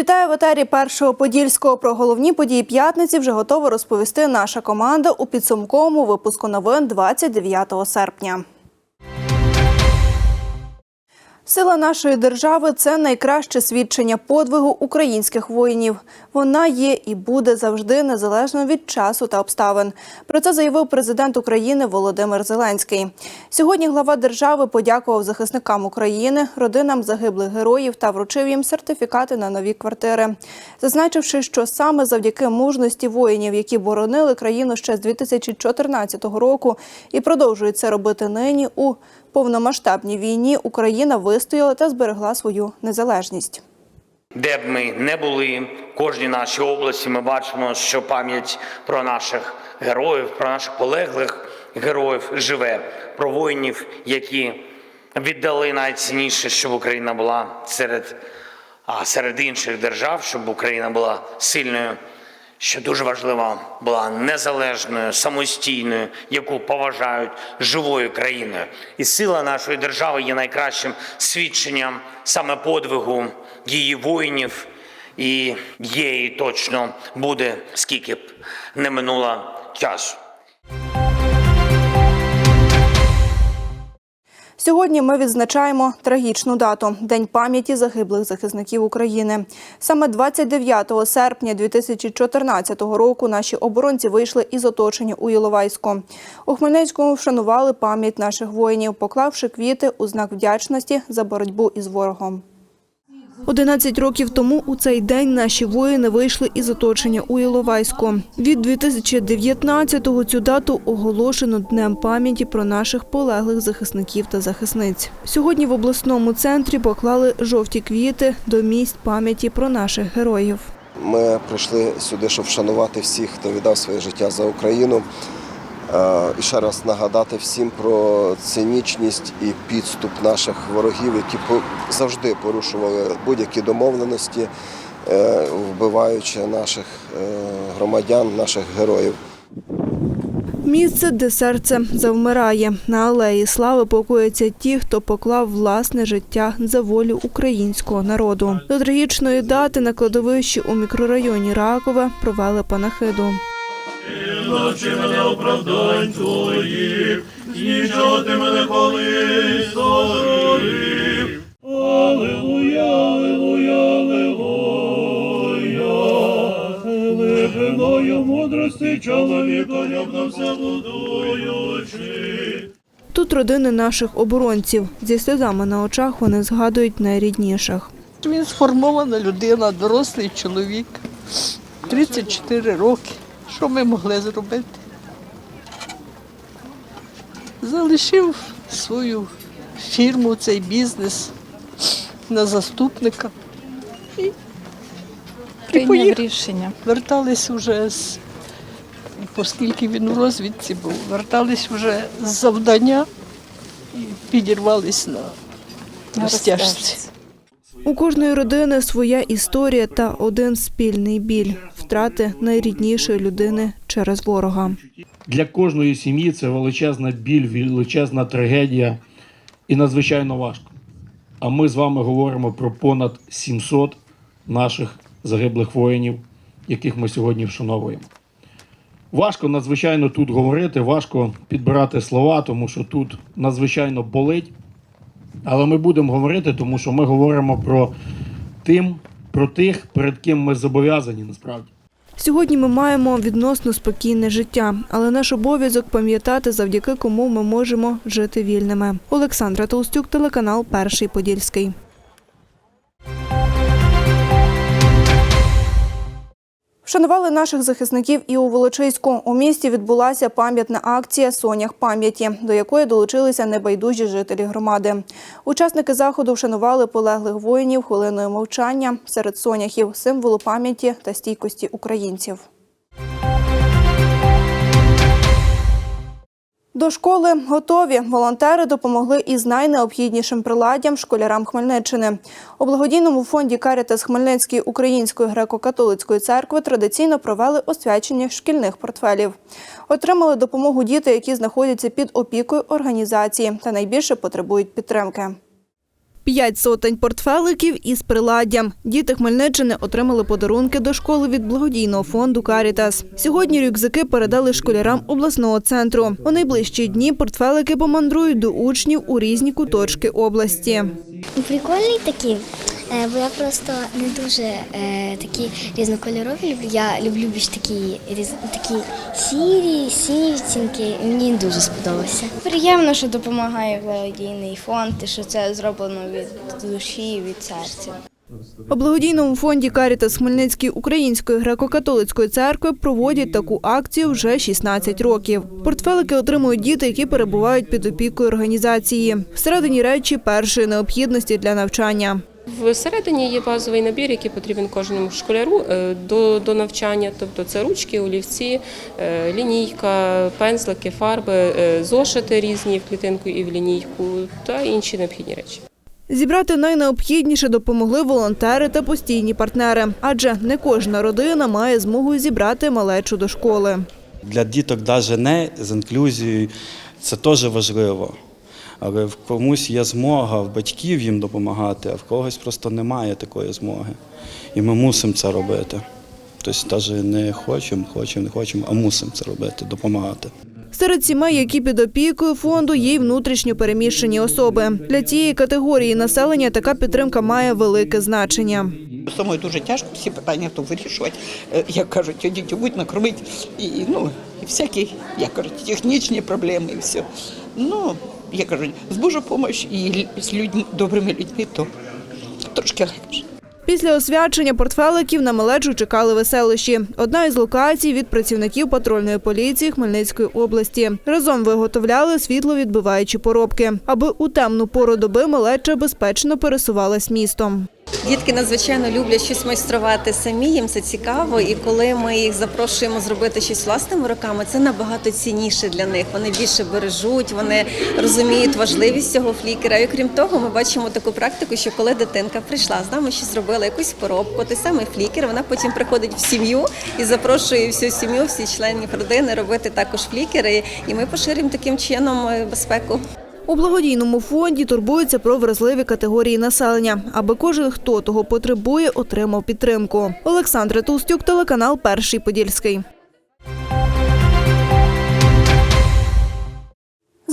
Вітаю в етері першого подільського. Про головні події п'ятниці вже готова розповісти наша команда у підсумковому випуску новин 29 серпня. Сила нашої держави це найкраще свідчення подвигу українських воїнів. Вона є і буде завжди незалежно від часу та обставин. Про це заявив президент України Володимир Зеленський. Сьогодні глава держави подякував захисникам України, родинам загиблих героїв та вручив їм сертифікати на нові квартири, зазначивши, що саме завдяки мужності воїнів, які боронили країну ще з 2014 року і продовжують це робити нині у повномасштабній війні Україна вистояла та зберегла свою незалежність. Де б ми не були, в кожній нашій області ми бачимо, що пам'ять про наших героїв, про наших полеглих героїв живе, про воїнів, які віддали найцінніше, щоб Україна була серед, серед інших держав, щоб Україна була сильною, що дуже важливо, була незалежною, самостійною, яку поважають живою країною. І сила нашої держави є найкращим свідченням саме подвигу її воїнів, і і точно буде, скільки б не минуло часу. Сьогодні ми відзначаємо трагічну дату День пам'яті загиблих захисників України. Саме 29 серпня 2014 року наші оборонці вийшли із оточення у Іловайську. У Хмельницькому вшанували пам'ять наших воїнів, поклавши квіти у знак вдячності за боротьбу із ворогом. 11 років тому у цей день наші воїни вийшли із оточення у Іловайську. Від 2019-го цю дату оголошено Днем пам'яті про наших полеглих захисників та захисниць. Сьогодні в обласному центрі поклали жовті квіти до місць пам'яті про наших героїв. Ми прийшли сюди, щоб вшанувати всіх, хто віддав своє життя за Україну. Е, І ще раз нагадати всім про цинічність і підступ наших ворогів, які завжди порушували будь-які домовленості, е, вбиваючи наших е, громадян, наших героїв. Місце, де серце завмирає. На алеї слави покояться ті, хто поклав власне життя за волю українського народу. До трагічної дати на кладовищі у мікрорайоні Ракове провели панахиду. Навчи мене оправдань твоїх, знічати мене колись сорів. Аллилуйя, аллилуйя, аллилуйя. Глибиною мудрості чоловіка любно все будуючи. Тут родини наших оборонців. Зі сльозами на очах вони згадують найрідніших. Він сформована людина, дорослий чоловік, 34 роки. Що ми могли зробити? Залишив свою фірму, цей бізнес на заступника. І Прийняв рішення. вертались вже з, оскільки він у розвідці був, вертались вже з завдання і підірвались на, на стяжці. У кожної родини своя історія та один спільний біль втрати найріднішої людини через ворога. Для кожної сім'ї це величезна біль, величезна трагедія і надзвичайно важко. А ми з вами говоримо про понад 700 наших загиблих воїнів, яких ми сьогодні вшановуємо. Важко надзвичайно тут говорити, важко підбирати слова, тому що тут надзвичайно болить. Але ми будемо говорити, тому що ми говоримо про тим, про тих, перед ким ми зобов'язані насправді. Сьогодні ми маємо відносно спокійне життя, але наш обов'язок пам'ятати, завдяки кому ми можемо жити вільними. Олександра Толстюк, телеканал Перший Подільський. Вшанували наших захисників і у Волочиську. У місті відбулася пам'ятна акція Сонях пам'яті, до якої долучилися небайдужі жителі громади. Учасники заходу вшанували полеглих воїнів хвилиною мовчання серед соняхів, символу пам'яті та стійкості українців. До школи готові. Волонтери допомогли із найнеобхіднішим приладдям школярам Хмельниччини. У благодійному фонді Карітас Хмельницької Української греко-католицької церкви традиційно провели освячення шкільних портфелів. Отримали допомогу діти, які знаходяться під опікою організації та найбільше потребують підтримки. П'ять сотень портфеликів із приладдям. Діти Хмельниччини отримали подарунки до школи від благодійного фонду «Карітас». Сьогодні рюкзаки передали школярам обласного центру. У найближчі дні портфелики помандрують до учнів у різні куточки області. Прикольний такі, е, бо я просто не дуже е, такі різнокольорові люблю. Я люблю більш такі різ... такі сірі, відтінки. Мені дуже сподобався. Приємно, що допомагає благодійний фонд, і що це зроблено від душі, від серця. У благодійному фонді «Карітас» Хмельницької Української греко-католицької церкви проводять таку акцію вже 16 років. Портфелики отримують діти, які перебувають під опікою організації. Всередині речі першої необхідності для навчання. Всередині є базовий набір, який потрібен кожному школяру е, до, до навчання. Тобто це ручки, олівці, е, лінійка, пензлики, фарби, е, зошити різні в клітинку і в лінійку та інші необхідні речі. Зібрати найнеобхідніше допомогли волонтери та постійні партнери, адже не кожна родина має змогу зібрати малечу до школи. Для діток навіть не з інклюзією це теж важливо. Але в комусь є змога в батьків їм допомагати, а в когось просто немає такої змоги. І ми мусимо це робити. Тобто навіть не хочемо, хочемо, не хочемо, а мусимо це робити, допомагати. Серед сімей, які під опікою фонду, є й внутрішньо переміщені особи. Для цієї категорії населення така підтримка має велике значення. Самою дуже тяжко всі питання то вирішувати. Е, Як кажуть, одіть, будь накормити і, і, ну, і всякі, як кажуть, технічні проблеми і все. Ну, як кажуть, з Божою допомогою і з людьми, добрими людьми, то трошки легше. Після освячення портфеликів на малечу чекали веселищі. Одна із локацій від працівників патрульної поліції Хмельницької області. Разом виготовляли світловідбиваючі поробки, аби у темну пору доби малеча безпечно пересувалась містом. Дітки надзвичайно люблять щось майструвати самі, їм це цікаво. І коли ми їх запрошуємо зробити щось власними руками, це набагато цінніше для них. Вони більше бережуть, вони розуміють важливість цього флікера. І крім того, ми бачимо таку практику, що коли дитинка прийшла з нами, щось зробила якусь поробку, той самий флікер, вона потім приходить в сім'ю і запрошує всю сім'ю, всі членів родини робити також флікери. І ми поширюємо таким чином е, безпеку. У благодійному фонді турбуються про вразливі категорії населення, аби кожен, хто того потребує, отримав підтримку. Олександра Толстюк, телеканал Перший Подільський.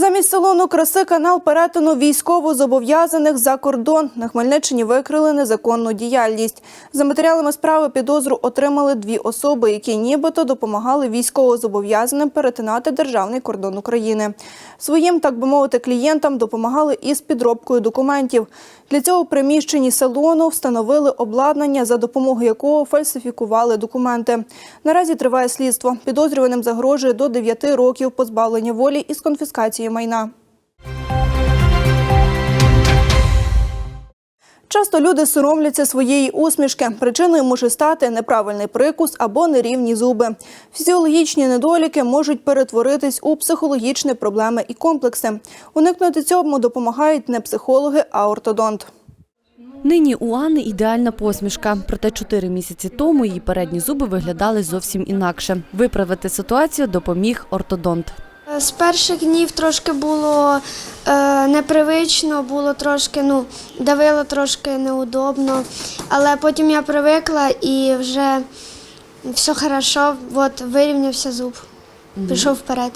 Замість салону краси канал перетину військово зобов'язаних за кордон. На Хмельниччині викрили незаконну діяльність. За матеріалами справи підозру отримали дві особи, які нібито допомагали військово зобов'язаним перетинати державний кордон України. Своїм, так би мовити, клієнтам допомагали із підробкою документів. Для цього в приміщенні салону встановили обладнання, за допомогою якого фальсифікували документи. Наразі триває слідство. Підозрюваним загрожує до 9 років позбавлення волі із конфіскацією майна. Часто люди соромляться своєї усмішки. Причиною може стати неправильний прикус або нерівні зуби. Фізіологічні недоліки можуть перетворитись у психологічні проблеми і комплекси. Уникнути цьому допомагають не психологи, а ортодонт. Нині у Анни ідеальна посмішка. Проте чотири місяці тому її передні зуби виглядали зовсім інакше. Виправити ситуацію допоміг ортодонт. З перших днів трошки було е, непривично, було трошки, ну, давило трошки неудобно, але потім я привикла і вже все хорошо, от вирівнявся зуб, пішов вперед.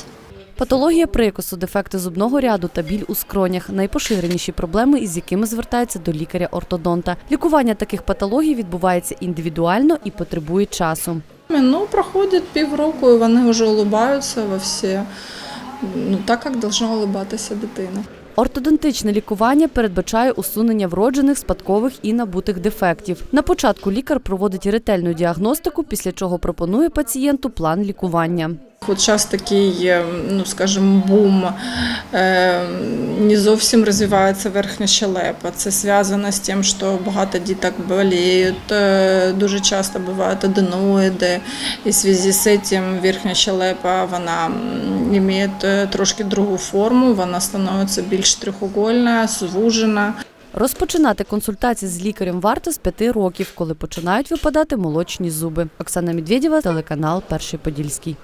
Патологія прикусу, дефекти зубного ряду та біль у скронях найпоширеніші проблеми, із якими звертаються до лікаря-ортодонта. Лікування таких патологій відбувається індивідуально і потребує часу. Ну, проходить півроку, і вони вже улыбаються во всі, ну, так, як должна улыбатися дитина. Ортодонтичне лікування передбачає усунення вроджених, спадкових і набутих дефектів. На початку лікар проводить ретельну діагностику, після чого пропонує пацієнту план лікування. От зараз такий, е, ну скажімо, бум, е, не зовсім розвивається верхня щелепа. Це зв'язано з тим, що багато діток боліють, е, дуже часто бувають аденоїди. І в зв'язку з цим верхня щелепа вона має трошки другу форму, вона становиться більш трьохугольна, звужена. Розпочинати консультації з лікарем варто з п'яти років, коли починають випадати молочні зуби. Оксана Медведєва, телеканал Перший Подільський.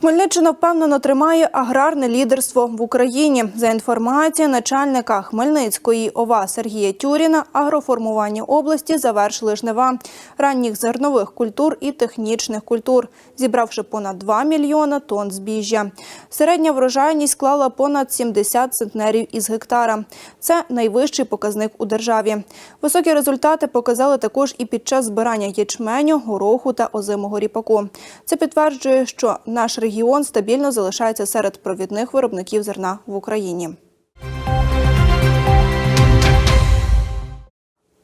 Хмельниччина впевнено тримає аграрне лідерство в Україні. За інформацією начальника Хмельницької ОВА Сергія Тюріна, агроформування області завершили жнива ранніх зернових культур і технічних культур, зібравши понад 2 мільйона тонн збіжжя. Середня врожайність склала понад 70 центнерів із гектара. Це найвищий показник у державі. Високі результати показали також і під час збирання ячменю, гороху та озимого ріпаку. Це підтверджує, що наш регіон стабільно залишається серед провідних виробників зерна в Україні.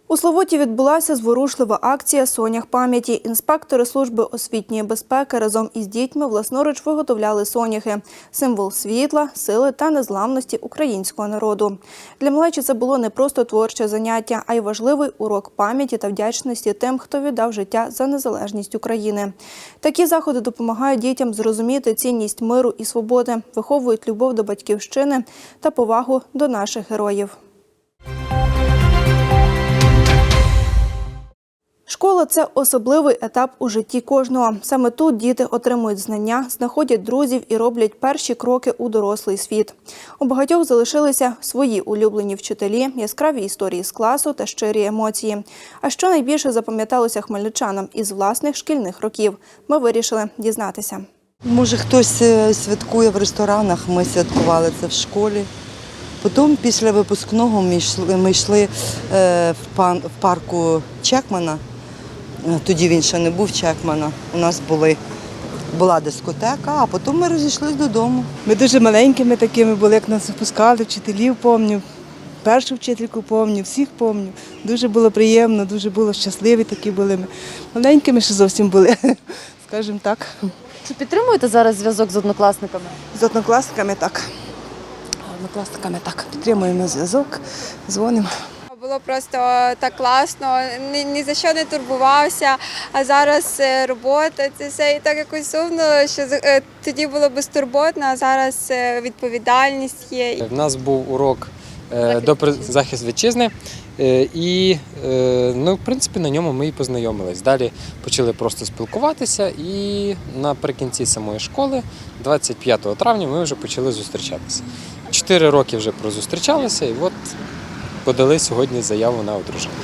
У Славуті відбулася зворушлива акція Сонях пам'яті. Інспектори служби освітньої безпеки разом із дітьми власноруч виготовляли соняхи – символ світла, сили та незламності українського народу. Для малечі це було не просто творче заняття, а й важливий урок пам'яті та вдячності тим, хто віддав життя за незалежність України. Такі заходи допомагають дітям зрозуміти цінність миру і свободи, виховують любов до батьківщини та повагу до наших героїв. Школа це особливий етап у житті кожного. Саме тут діти отримують знання, знаходять друзів і роблять перші кроки у дорослий світ. У багатьох залишилися свої улюблені вчителі, яскраві історії з класу та щирі емоції. А що найбільше запам'яталося хмельничанам із власних шкільних років, ми вирішили дізнатися. Може, хтось е, святкує в ресторанах, ми святкували це в школі. Потім після випускного ми йшли, йшли е, в парку Чекмана. Е, Тоді він ще не був Чекмана. У нас були, була дискотека, а потім ми розійшлися додому. Ми дуже маленькими такими були, як нас випускали, вчителів помню, першу вчительку помню, всіх помню. Дуже було приємно, дуже було щасливі такі були ми. Маленькими ще зовсім були, скажімо так. Чи підтримуєте зараз зв'язок з однокласниками? З однокласниками так. Однокласниками так. Підтримуємо зв'язок, дзвонимо. Було просто так класно, ні, ні за що не турбувався. А зараз е, робота, це все і так якось сумно, що е, тоді було безтурботно, а зараз е, відповідальність є. В нас був урок до захист вітчизни, і ну, в принципі на ньому ми і познайомились. Далі почали просто спілкуватися, і наприкінці самої школи, 25 травня, ми вже почали зустрічатися. Чотири роки вже прозустрічалися, і от подали сьогодні заяву на одруження.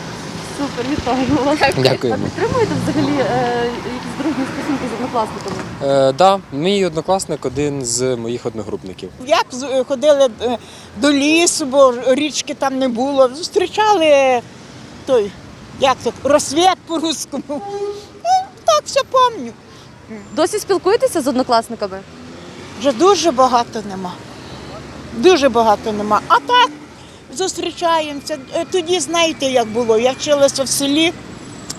Супер, вітаю вас. Дякуємо. Підтримуєте взагалі е, якісь дружні стосунки з однокласниками? Е, да, мій однокласник один з моїх одногрупників. Як з- ходили е, до лісу, бо річки там не було. Зустрічали той, як то, розсвіт по-русскому. Ну, так, все пам'ятаю. Досі спілкуєтеся з однокласниками? Вже дуже багато нема. Дуже багато нема. А так зустрічаємося. Е, Тоді знаєте, як було. Я вчилася в селі,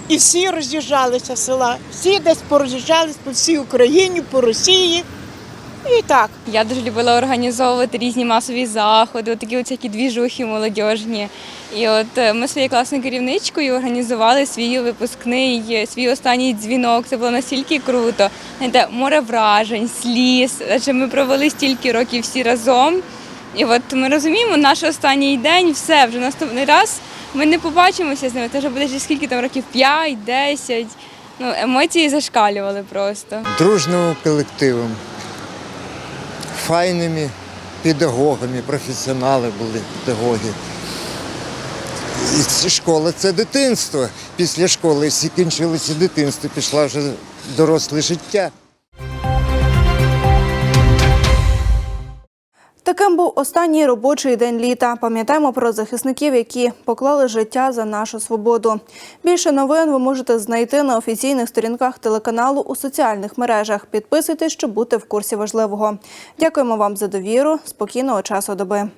і всі роз'їжджалися з села. Всі десь пороз'їжджались по всій Україні, по Росії. І так. Я дуже любила організовувати різні масові заходи, такі от всякі двіжухи молодіжні. І от е, ми своєю класною керівничкою організували свій випускний, е, свій останній дзвінок. Це було настільки круто. Знаєте, море вражень, сліз. Адже ми провели стільки років всі разом. І от ми розуміємо, наш останній день, все, вже наступний раз ми не побачимося з ними. Це вже буде вже скільки там років 5, 10. Ну, емоції зашкалювали просто. дружним колективом, файними педагогами, професіонали були педагоги. І школа це дитинство. Після школи всі кінчилося дитинство, пішла вже доросле життя. Таким був останній робочий день літа. Пам'ятаємо про захисників, які поклали життя за нашу свободу. Більше новин ви можете знайти на офіційних сторінках телеканалу у соціальних мережах. Підписуйтесь, щоб бути в курсі важливого. Дякуємо вам за довіру. Спокійного часу доби.